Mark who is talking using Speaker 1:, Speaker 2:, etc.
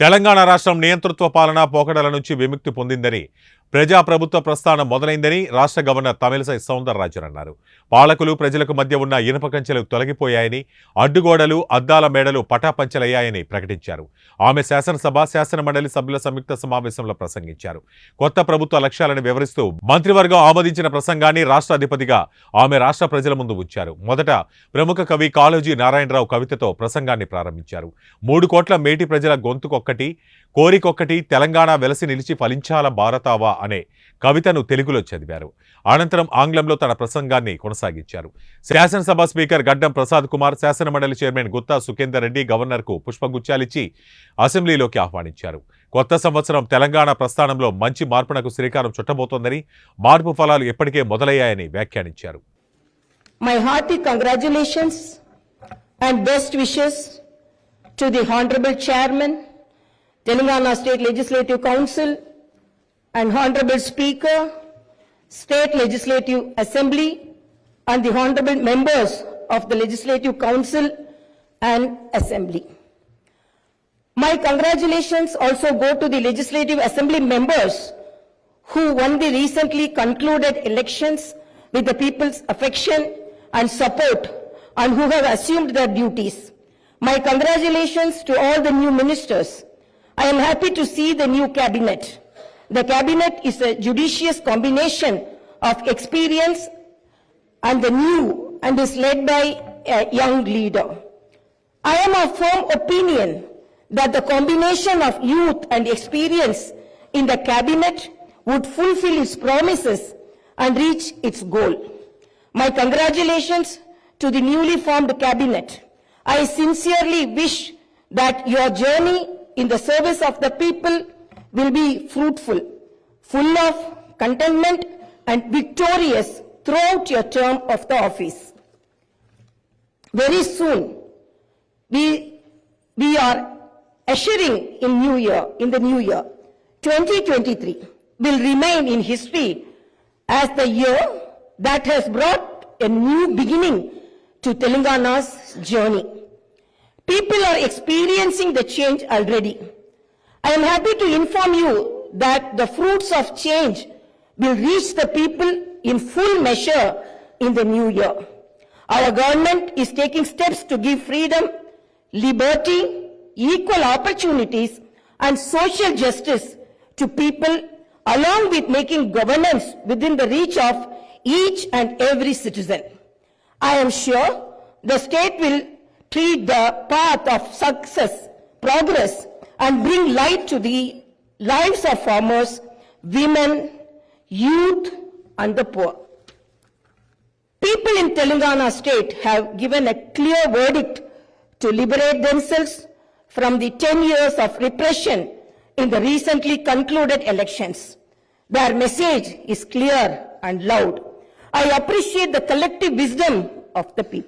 Speaker 1: తెలంగాణ రాష్ట్రం నియంతృత్వ పాలన పోకడల నుంచి విముక్తి పొందిందని ప్రజాప్రభుత్వ ప్రస్థానం మొదలైందని రాష్ట్ర గవర్నర్ తమిళసై సౌందరరాజన్ అన్నారు. పాలకులు ప్రజలకు మధ్య ఉన్న ఇనుప కంచెలు తొలగిపోయాయని అడ్డుగోడలు అద్దాల మేడలు పటాపంచలయ్యాయని ప్రకటించారు. ఆమె శాసనసభ శాసనమండలి సభ్యుల సంయుక్త సమావేశంలో ప్రసంగించారు. కొత్త ప్రభుత్వ లక్ష్యాలను వివరిస్తూ మంత్రివర్గం ఆమోదించిన ప్రసంగాన్ని రాష్ట్ర అధిపతిగా ఆమె రాష్ట్ర ప్రజల ముందు ఉంచారు. మొదట ప్రముఖ కవి కాళోజీ నారాయణరావు కవితతో ప్రసంగాన్ని ప్రారంభించారు. మూడు కోట్ల మేటి ప్రజల గొంతుకొక్కటి కోరికొక్కటి తెలంగాణ వెలసి నిలిచి ఫలించాల భారతావా అనే కవితను తెలుగులో చదివారు. అనంతరం ఆంగ్లంలో తన ప్రసంగాన్ని కొనసాగించారు. శాసనసభ స్పీకర్ గడ్డం ప్రసాద్ కుమార్ శాసనమండలి చైర్మన్ గుత్తా సుఖేందర్ రెడ్డి గవర్నర్కు పుష్పగుచ్చాలిచ్చి అసెంబ్లీలోకి ఆహ్వానించారు. కొత్త సంవత్సరం తెలంగాణ ప్రస్థానంలో మంచి మార్పునకు శ్రీకారం చుట్టబోతోందని మార్పు ఫలాలు ఇప్పటికే మొదలయ్యాయని వ్యాఖ్యానించారు.
Speaker 2: My hearty congratulations and best wishes to the honourable chairman Telangana state legislative council and Honorable Speaker, State Legislative Assembly, and the Honorable Members of the Legislative Council and Assembly. My congratulations also go to the Legislative Assembly members who won the recently concluded elections with the people's affection and support and who have assumed their duties. My congratulations to all the new ministers. I am happy to see the new cabinet. The cabinet is a judicious combination of experience and the new and is led by a young leader. I am of firm opinion that the combination of youth and experience in the cabinet would fulfill its promises and reach its goal. My congratulations to the newly formed cabinet. I sincerely wish that your journey in the service of the people will be fruitful, full of contentment and victorious throughout your term of the office. Very soon, we, we are ushering in new year, in the new year. 2023 will remain in history as the year that has brought a new beginning to Telangana's journey. People are experiencing the change already. I am happy to inform you that the fruits of change will reach the people in full measure in the new year. Our government is taking steps to give freedom, liberty, equal opportunities, and social justice to people, along with making governance within the reach of each and every citizen. I am sure the state will treat the path of success, progress, and bring light to the lives of farmers, women, youth, and the poor. People in Telangana state have given a clear verdict to liberate themselves from the 10 years of repression in the recently concluded elections. Their message is clear and loud. I appreciate the collective wisdom of the people.